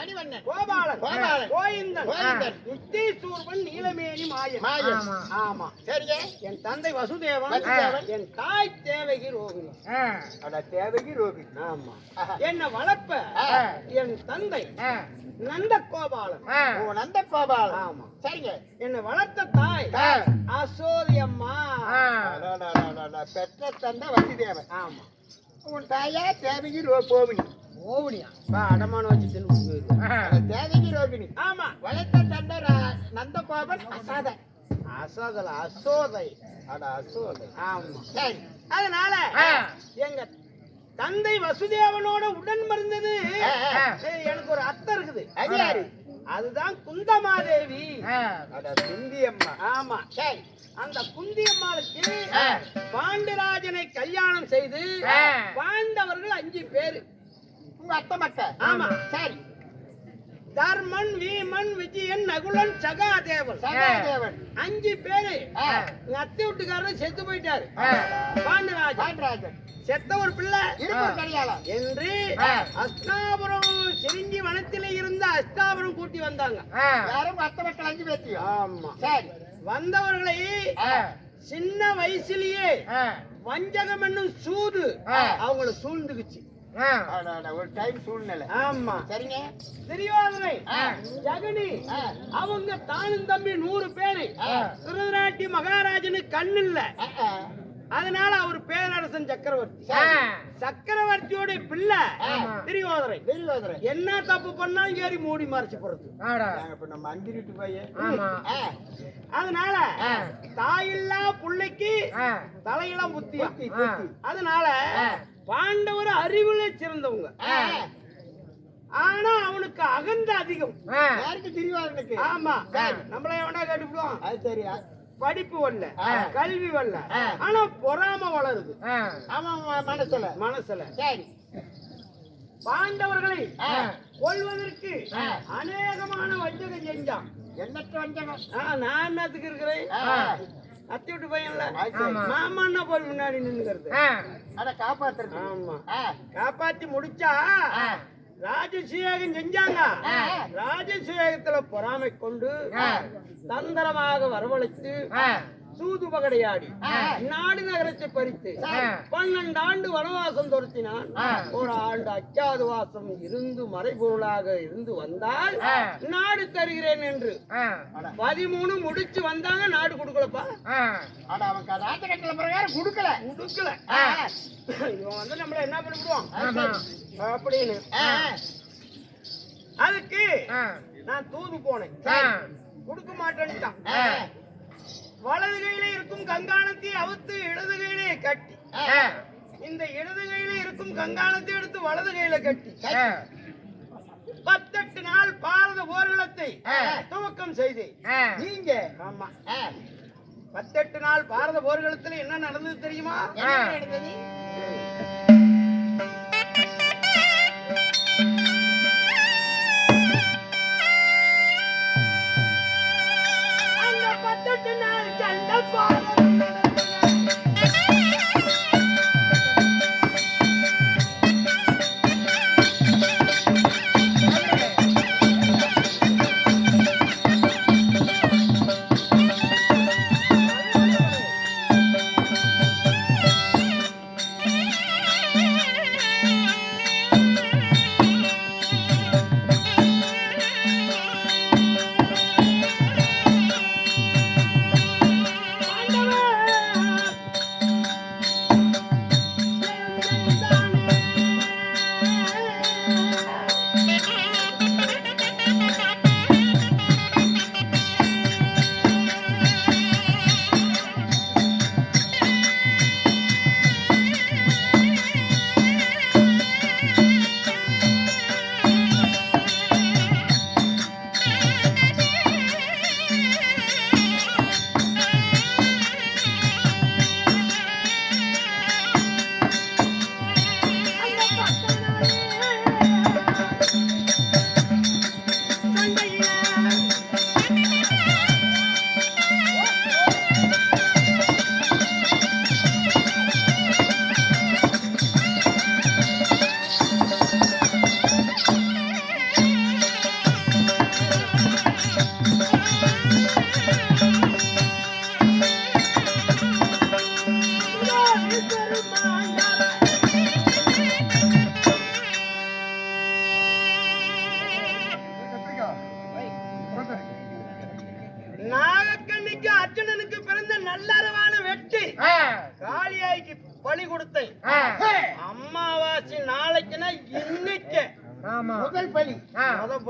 கோபாலன். கோபாலன். கோவிந்தன். கோவிந்தன். நித்திசூர்வன் நீலமேனி மாயன். மாயன். ஆமா. ஆமா. சரிங்க. என் தந்தை வசுதேவன். என் தாய் தேவகி ரோகிணி. அட தேவகி ரோபி ஆமா. என்னை வளர்ப்ப என் தந்தை நந்த கோபாலன். ஓ நந்த கோபால் ஆமா. சரிங்க. என்னை வளர்த்த தாய். அசோதி அம்மா பெற்ற தந்தை வசிதேவன். ஆமா. உன் தாயா தேவகி ரோ கோவினி. ஓவனியா வா அடமான வச்சு தேவகி ரோகிணி. ஆமா வளர்த்த தந்தை ர- நந்த கோபன் அசாத அசோதல அசோதை. அட அசோதை. ஆமா. சரி அதனால. எங்க தந்தை வசுதேவனோட உடன் மருந்தது எனக்கு ஒரு அத்தை இருக்குது. அது யாரு அதுதான் குந்தமாதேவி. அம்மா ஆமா சரி. அந்த குந்தி அம்மாளுக்கு ஆ. பாண்டிராஜனை கல்யாணம் செய்து. பாண்டவர்கள் அஞ்சு பேரு. உங்க அத்தை மக்கள் ஆமா. சரி. தர்மன் வீமன் விஜயன் நகுலன் சகாதேவன். சகாதேவன். அஞ்சு பேரு. எங்க அத்தை வீட்டுக்காரர் செத்து போயிட்டாரு. பாண்டராஜன் செத்த ஒரு பிள்ளை. என்று. அஸ்தாபுரம் சிரிங்கி வனத்திலே இருந்த அஸ்தாபுரம் கூட்டி வந்தாங்க. யாரும் அத்தை மக்கள் அஞ்சு பேர்த்தையும் ஆமா. சரி. வந்தவர்களை சின்ன வயசுலயே வஞ்சகம் என்னும் சூது. அவங்கள சூழ்ந்துக்குச்சு. ஒரு டைம் சூழ்நிலை ஆமா சரிங்க துரியோதனை ஆ. ஜகனி. அவங்க தானும் தம்பி நூறு பேரு. திருதராட்டி மகாராஜனுக்கு கண்ணு இல்ல. அதனால அவர் பேரரசன் சக்கரவர்த்தி. சக்கரவர்த்தியோட பிள்ளை ஆமா. திரியோதரை. என்ன தப்பு பண்ணாலும் ஏறி மூடி மறைச்சு போறது நம்ம அந்திரிட்டு போய். அதனால. தாயில்லா புள்ளைக்கு ஆ, தலையில புத்தியா ஆ. அதனால பாண்டவர் அறிவுல சிறந்தவங்க. ஆனா அவனுக்கு அகந்த அதிகம். யாருக்கு திரிவாதனுக்கு ஆமா. நம்மள எவனா கேட்டுவிடுவோம் அது சரி படிப்பு வரல. கல்வி வரல. ஆனா பொறாம வளருது. அவன் மனசுல. மனசுல. சரி. பாண்டவர்களை ஆ. அநேகமான வஞ்சகம் செஞ்சான். எண்ணற்ற வஞ்சகம்? நான் என்னத்துக்கு இருக்கிறேன். அத்தி விட்டு பையன்ல அது சரி. ஆமா. மாமா என்ன போய் முன்னாடி நின்னுக்கிறது காப்பாத்துறது ஆமா. காப்பாத்தி முடிச்சா. ராஜசேகம் செஞ்சாங்க. ராஜசேகத்துல பொறாமை கொண்டு. தந்திரமாக வரவழைத்து ஆ, சூது பகடையாடி ஆ. நாடு நகரத்தை பறித்து. பன்னெண்டு ஆண்டு வனவாசம் துரத்தினான். ஒரு ஆண்டு அச்சாது வாசம் இருந்து மறைபொருளாக இருந்து வந்தால். நாடு தருகிறேன் என்று. பதிமூணு முடிச்சு வந்தாங்க நாடு கொடுக்கலப்பா ஆ, அட அவன் ராஜகட்டளை பிரகாரம் கொடுக்கல கொடுக்கல. இவன் வந்து நம்மள என்ன பண்ணிவிடுவான். அப்படின்னு. அதுக்கு நான் தூது போனேன் கொடுக்க மாட்டேன்ட்டான். வலது கையில இருக்கும் கங்காணத்தை அவுத்து இடது கையிலே கட்டி. இந்த இடது கையில இருக்கும் கங்காணத்தை எடுத்து வலது கையில கட்டி. பத்தெட்டு நாள் பாரத போர்க்களத்தை. துவக்கம் செய்தேன். ஆ, நீங்க? ஆமா. பத்தெட்டு நாள் பாரத போர்க்களத்துல என்ன நடந்தது தெரியுமா? அந்த பத்தெட்டு நாள் சண்டை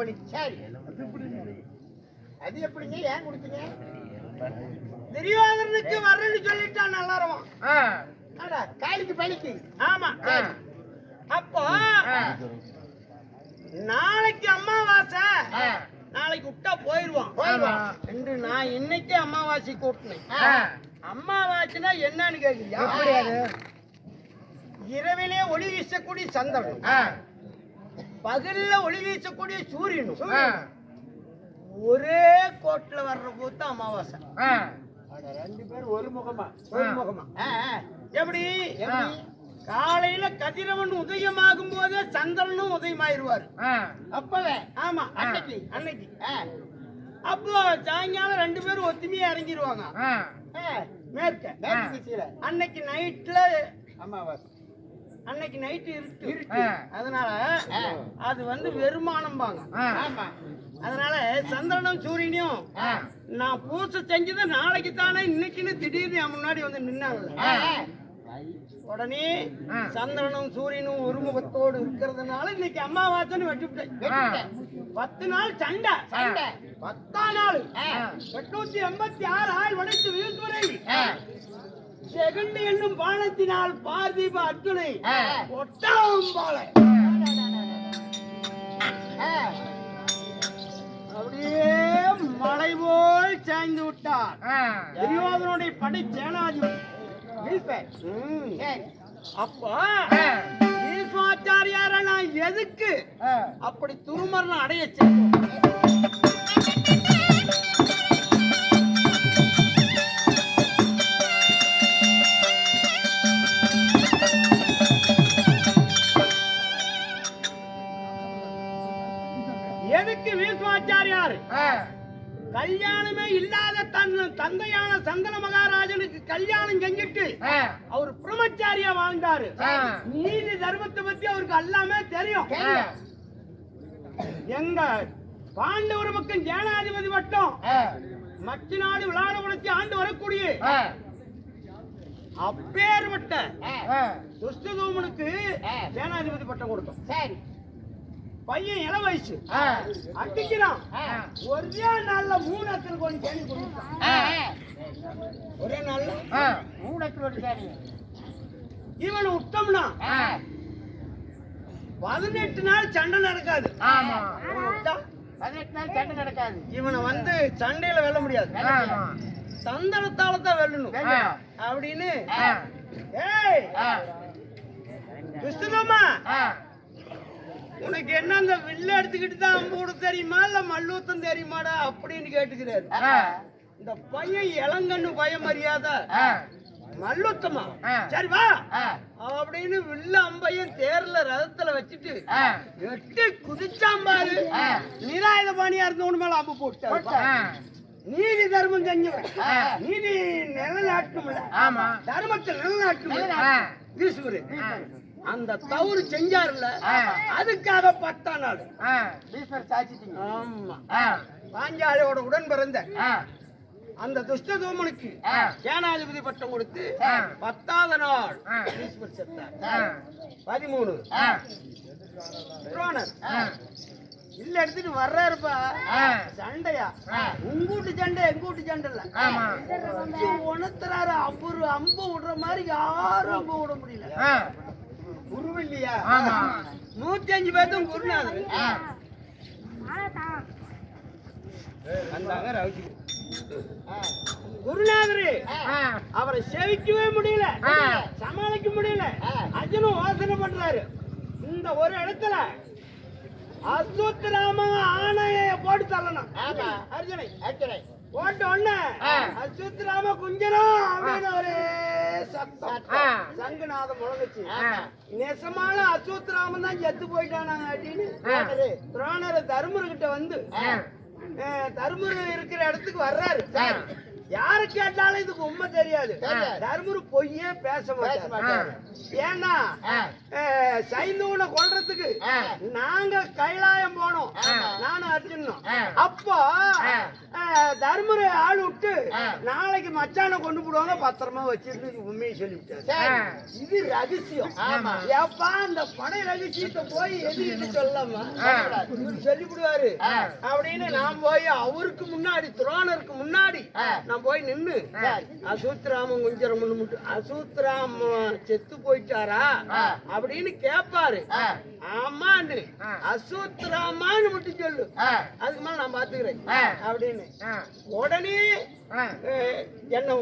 ஆ, முத பலி சரி அது எப்படிங்க? ஏன் கொடுத்தீங்க? துரியோதனனுக்கு வரேன்னு சொல்லிட்டான் ஆ, ஆடா காலிக்கு பலிக்கு ஆமா. அப்போ நாளைக்கு அம்மாவாசை. நாளைக்கு விட்டா போயிருவான். போயிடுவான். என்று நான் இன்னைக்கு அம்மாவாசை ஆ, அம்மாவாசைனா என்னன்னு கேக்குறியா? இரவிலே ஒளி வீசக்கூடிய சந்திரன். ஆ, பகல்ல ஒளி வீசக்கூடிய சூரியனும் ஒரே கோட்ல வர்ற போது அமாவாசை. ரெண்டு பேரும் ஒரு முகமா? ஒரு முகமா. எப்படி? எப்படி? காலையில கதிரவன் உதயமாகும் போதே சந்திரனும் உதயமாயிருவாரு. அப்பவே. ஆமா அன்னைக்கு அன்னைக்கு. அப்போ சாயங்காலம் ரெண்டு பேரும் ஒத்துமையா இறங்கிடுவாங்க. மேற்க அன்னைக்கு நைட்ல அமாவாசை. அன்னைக்கு நைட்டு இருக்கு அதனால. அது வந்து வெறுமானம்பாங்க. ஆ, ஆமா. அதனால சந்திரனும் சூரியனையும் நான் பூசை செஞ்சது நாளைக்கு தானே இன்னைக்குன்னு திடீர்னு என் முன்னாடி வந்து நின்னாங்க. ஆ, ஆ. உடனே. சந்திரனும் சூரியனும் ஒருமுகத்தோடு இருக்கிறதுனால இன்னைக்கு அம்மாவாசைன்னு வெட்டிவிட்டேன். பத்து நாள் சண்டை. சண்டை. பத்தாம் நாள். எட்நூத்தி எண்பத்தி ஆறு ஆள் வளைத்து வீழ்த்துவரை. செகண்ட் என்னும் பானத்தினால் பார்தீப அர்ஜுனை. ஒட்டாம் பாலை. அப்படியே மலை போல் சாய்ந்து விட்டார். துரியோதனுடைய படை சேனாதிபதி. அப்போ ஈஸ்வாச்சாரியார நான் எதுக்கு அப்படி துருமரணம் அடைய செய்தோம்? கல்யாணமே இல்லாத தன் தந்தையான சந்தன மகாராஜனுக்கு கல்யாணம் செஞ்சுட்டு அவர் பிரம்மச்சாரியா வாழ்ந்தாரு. நீதி தர்மத்தை பத்தி அவருக்கு எல்லாமே தெரியும். எங்க பாண்டவர் பக்கம் ஜேனாதிபதி வட்டம் ஆ, மற்ற நாடு விளையாட உழைச்சி ஆண்டு வரக்கூடிய அப்பேற்பட்ட துஷ்டதூமனுக்கு ஆ. சேனாதிபதி பட்டம் கொடுத்தோம். சரி. பையன் இள வயசு. அடிக்கிறான். ஒரே நாள்ல மூணு அத்தனை கோடி கேள்வி கொடுத்தான். ஒரே நாள்ல? மூணு ரோட்டு சரி. இவன் விட்டோம்னா ஆ. பதினெட்டு நாள் சண்டை நடக்காது. பதினெட்டு நாள் சண்டை நடக்காது. இவனை வந்து சண்டையில வெல்ல முடியாது. சந்தனத்தால தான் வெல்லணும். அப்படின்னு. ஏய்! ஆ. உனக்கு என்ன அந்த வில்ல எடுத்துக்கிட்டு தான் அம்பு விட தெரியுமா? இல்ல மல்லூத்தம் தெரியுமாடா? அப்படின்னு கேட்டுக்கிறாரு. இந்த பையன் இளங்கண்ணு பயம் மரியாதை மல்லுத்தமா. சரி வா. அப்படின்னு வில்ல அம்பையும் தேர்ல ரதத்துல வச்சுட்டு எட்டு குதிச்சான் பாரு. ஆ. நிராயுத பாணியா இருந்தவனு மேல அம்பு போட்டாரு ஆ, நீதி தர்மம் செஞ்சவன். நீதி நிலநாட்டும்ல. ஆமா. தர்மத்தை ஈஸ்வரு. ஆ, அந்த தவறு செஞ்சாருல்ல. அதுக்காக பத்தாம் நாள். ஆமா பாஞ்சாலியோட உடன் பிறந்த அந்த துஷ்டதூமனுக்கு. சேனாதிபதி பட்டம் கொடுத்து. பத்தாவது நாள். ஈஸ்வர் செத்தார் பதிமூணு துரோணர் இல்ல எடுத்துட்டு வர்றாருப்பா. சண்டையா ஆ. உங்கூட்டு சண்டை எங்கூட்டு சண்டை இல்ல உணர்த்துறாரு அம்பு அம்பு விடுற மாதிரி யாரும் அம்பு விட முடியல ஆ, குரு இல்லையா ஆமா. நூத்தி அஞ்சு பேர்த்தும் குருநாதர். குருநாதரு அவரை சேவிக்கவே முடியல. சமாளிக்க முடியல. அர்ஜுனும் யோசனை பண்றாரு. இந்த ஒரு இடத்துல அஸ்வத்ராம ஆணைய போட்டு தள்ளணும். ஆமா. அர்ஜுனை. அச்சனை. போட்ட உடனே ஆ. அஸ்வத்ராம குஞ்சரம் அப்படின்னு ஒரு சத்தம். சங்குநாதம் முழங்குச்சு. நெசமான அஸ்வத்ராமன் தான் செத்து போயிட்டானாங்க அப்படின்னு. துரோணர் தருமர்கிட்ட வந்து தருமர் இருக்கிற இடத்துக்கு வர்றாரு. யாரு கேட்டாலும் இதுக்கு உண்மை தெரியாது. தருமர் பொய்யே பேச மாட்டாரு. ஏன்னா சைந்தவனை கொல்றதுக்கு. நாங்க கைலாயம் போனோம். நானும் அர்ஜுனும். அப்போ தர்மரை ஆள் விட்டு. நாளைக்கு மச்சானை கொண்டு போடுவாங்க பத்திரமா வச்சிருந்து உண்மையை சொல்லிவிட்டாரு இது ரகசியம் ஆமா. ஏப்பா அந்த படை ரகசியத்தை போய் எதிர்த்து சொல்லாம சொல்லிவிடுவாரு. அப்படின்னு நான் போய் அவருக்கு முன்னாடி துரோணருக்கு முன்னாடி. நான் போய் நின்னு சரி. அசூத்ராம குஞ்சரம் மட்டும் அசூத்ராம செத்து போயிட்டாரா. அப்படின்னு கேட்பாரு ஆ. ஆமான்னு ஆ. அசூத்ராமான்னு மட்டும் சொல்லு. அதுக்கு மேல நான் பாத்துக்கிறேன். அப்படின்னு. உடனே என்ன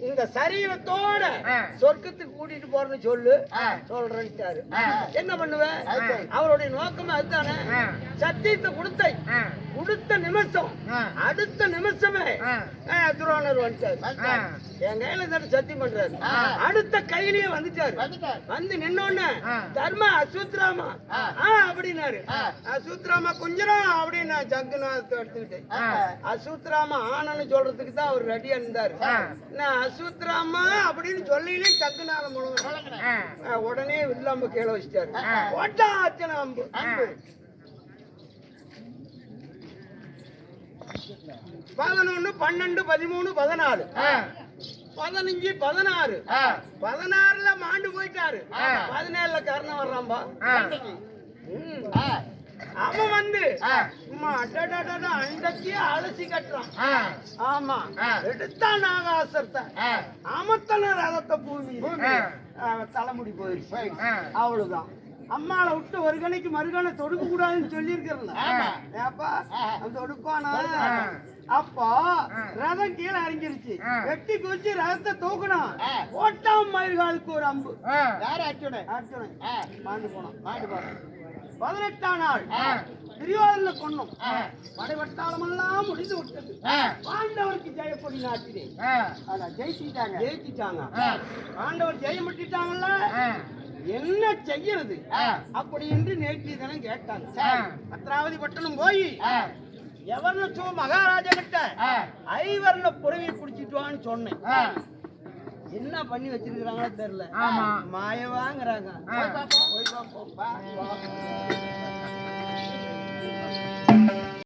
இந்த சரீரத்தோட. சொர்க்கத்துக்கு கூட்டிட்டு போறேன்னு சொல்லு ஆ. என்ன பண்ணுவேன். அவருடைய நோக்கம் அதுதானே. சத்தியத்தை கொடுத்தை. கொடுத்த நிமிஷம். அடுத்த நிமிஷமே துரோணர் வந்துட்டாரு. என் கையில தட்டு சத்தியம் பண்றாரு. அடுத்த கையிலயே வந்துட்டாரு. வந்து நின்னோன்னு. தர்மா அசூத்ராமா ஆ அப்படின்னாரு ஆ. அசூத்ராமா கொஞ்சம் அப்படின்னு ஜங்குநாதத்தை எடுத்துக்கிட்டேன். அசூத்ராமா ஆனன்னு சொல்றதுக்கு தான் அவர் ரெடியா இருந்தாரு. நான் அசூத்ராமா அப்படின்னு சொல்லிலே சொல்லுங்கண்ணே. ஆ, உடனே வில்லாம்பு கீழே வச்சிட்டாரு. ஓட்டா அச்சனை அம்பு. பதினொன்னு பன்னெண்டு பதிமூணு பதினாலு. பதினஞ்சு பதினாறு. பதினாறுல மாண்டு போயிட்டாரு. பதினேழுல. ம். ஆ. அவன் வந்து. சும்மா அடடடட அண்டத்தையே அலசி கட்டுறான். ஆமா. எடுத்தான் ஆகாசத்தை ஆ. அமத்தன ரதத்தை பூமி. தலைமுடி போயிருச்சு. அவ்வளவுதான் அம்மாளை விட்டு ஒரு கணைக்கு மறுகணை தொடுக்க கூடாதுன்னு சொல்லி. ஏப்பா தொடுப்பானா. அப்போ. ரதம் கீழே இறங்கிருச்சு. வெட்டி குச்சி ரதத்தை தூக்கணும். ஓட்டாம் மயில்காலுக்கு ஒரு அம்பு. யாரு? அர்ஜுனன் ஆ. மாண்டு போனான் மாட்டு போறேன். பதினெட்டாம் நாள் ஆ. துரியோதனை கொன்னோம் ஆ. படைவட்டாளமெல்லாம் முடிந்து விட்டது. பாண்டவருக்கு ஜெயப்படி. ஆனா ஜெயிச்சிட்டாங்க ஜெயிச்சிட்டாங்க. பாண்டவர் ஜெயம் விட்டுட்டாங்கல்ல. என்ன செய்யறது. அப்படி என்று நேற்று தினம் கேட்டாங்க ஆ. பத்ராவதி பட்டணம் போய் சோ மகாராஜா கிட்ட. ஐவர்ல புறவி குடிச்சிட்டு வான்னு சொன்னேன். என்ன பண்ணி வச்சிருக்காங்களோ தெரியல. மாயவாங்கிறாங்க. போய் பார்ப்போம். போய் பார்ப்போம்.